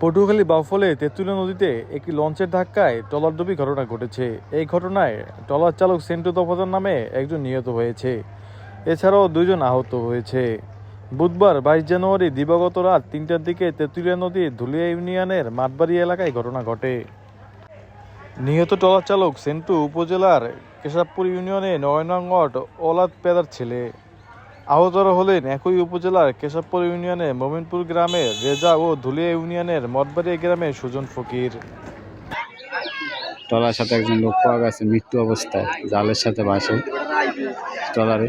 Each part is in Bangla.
পটুয়াখালী বাউফলে তেঁতুলিয়া নদীতে একটি লঞ্চের ধাক্কায় ট্রলারডুবি ঘটনা ঘটেছে। এই ঘটনায় ট্রলার চালক সেন্টু দফাদার নামে একজন নিহত হয়েছে। এছাড়াও দুইজন আহত হয়েছে। বুধবার বাইশ জানুয়ারি দিবাগত রাত তিনটার দিকে তেঁতুলিয়া নদীর ধুলিয়া ইউনিয়নের মাঠবাড়ি এলাকায় ঘটনা ঘটে। নিহত ট্রলার চালক সেন্টু উপজেলার কেশবপুর ইউনিয়নে নয় নং ওলাদ পেদার ছেলে। আহতরা হলেন একই উপজেলার কেশবপুর ইউনিয়নের মোমিনপুর গ্রামের রেজা ও ধুলিয়া ইউনিয়নের মঠবাড়িয়া গ্রামের সুজন ফকির। ট্রলার সাথে একজন লোক পাওয়া গেছে মৃত্যু অবস্থায়। জালের সাথে বাসে ট্রলারে।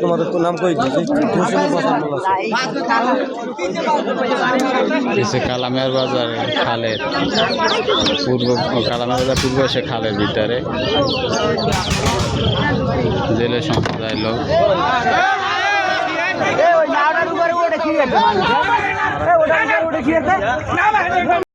তোমার তো নাম কই এসে কালামিয়ার বাজার খালের। পূর্ব কালামিয়ার বাজার পূর্ব এসে খালের ভিতরে। জেলে সম্প্রদায়ের লোক।